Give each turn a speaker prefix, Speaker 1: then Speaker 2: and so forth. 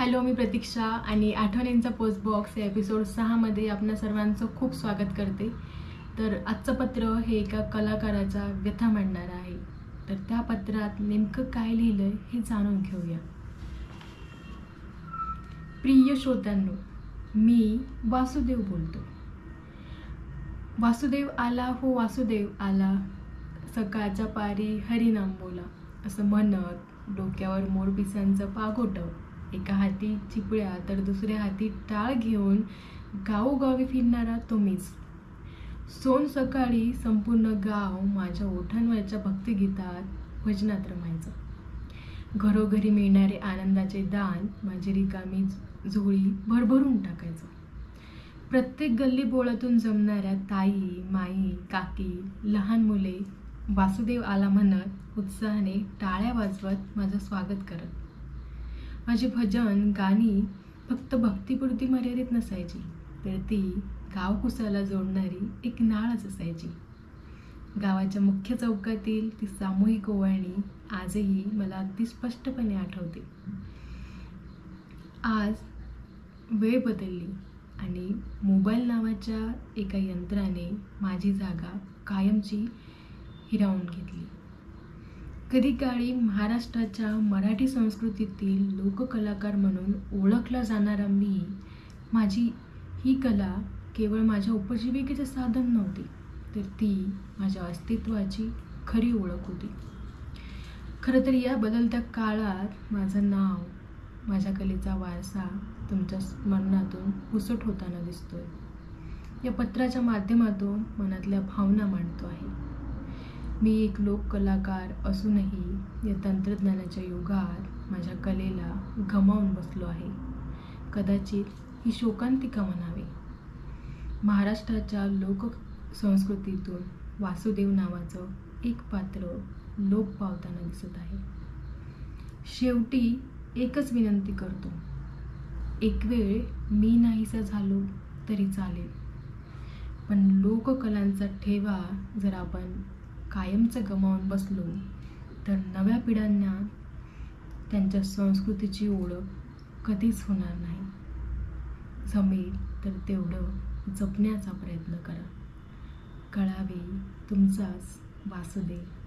Speaker 1: Hello मी प्रतीक्षा आणि आठवणींचा पोस्ट बॉक्स या एपिसोड सहामध्ये आपल्या सर्वांचं खूप स्वागत करते. तर आजचं पत्र हे एका कलाकाराचा व्यथा मांडणारं आहे. तर त्या पत्रात नेमकं काय लिहिलंय हे जाणून घेऊया. प्रिय श्रोत्यांनो मी वासुदेव बोलतो. वासुदेव आला हो वासुदेव आला. सकाळच्या पारी हरिनाम बोला. असं म्हणत डोक्यावर मोरपिसांचं पागोटं एका हाती चिपळ्या तर दुसऱ्या हाती टाळ घेऊन गावोगावी फिरणारा तुम्हीच सोन सकाळी संपूर्ण गाव माझ्या ओठांवरच्या भक्तिगीतात भजनात रमायचं. घरोघरी मिळणारे आनंदाचे दान माझी रिकामी झोळी भरभरून टाकायचं. प्रत्येक गल्ली बोळातून जमणाऱ्या ताई माई काकी लहान मुले वासुदेव आला म्हणत उत्साहाने टाळ्या वाजवत माझं स्वागत करत. माझी भजन गाणी फक्त भक्तीपुरती मर्यादित नसायची तर ती गाव कुसाला जोडणारी एक नाळच असायची. गावाच्या मुख्य चौकातील ती सामूहिक ओवाळणी आजही मला अगदी स्पष्टपणे आठवते. आज वेळ बदलली आणि मोबाईल नावाच्या एका यंत्राने माझी जागा कायमची हिरावून घेतली. कधी काळी महाराष्ट्राच्या मराठी संस्कृतीतील लोककलाकार म्हणून ओळखला जाणारा मी माझी ही कला केवळ माझ्या उपजीविकेचे साधन नव्हती तर ती माझ्या अस्तित्वाची खरी ओळख होती. खरं तर या बदलत्या काळात माझं नाव माझ्या कलेचा वारसा तुमच्या स्मरणातून पुसट होताना दिसतोय. या पत्राच्या माध्यमातून मनातल्या भावना मांडतो आहे. मी एक लोककलाकार असूनही या तंत्रज्ञानाच्या युगात माझ्या कलेला गमावून बसलो आहे. कदाचित ही शोकांतिका म्हणावी. महाराष्ट्राच्या लोक संस्कृतीतून वासुदेव नावाचं एक पात्र लोप पावताना दिसत आहे. शेवटी एकच विनंती करतो. एक वेळ मी नाहीसा झालो तरी चालेल. पण लोककलांचा ठेवा जर आपण कायमचं गमावून बसलो. तर नव्या पिढ्यांना त्यांच्या संस्कृतीची ओळख कधीच होणार नाही. जमेल तर तेवढं जपण्याचा प्रयत्न करा. कळावे तुमचाच वासुदेव.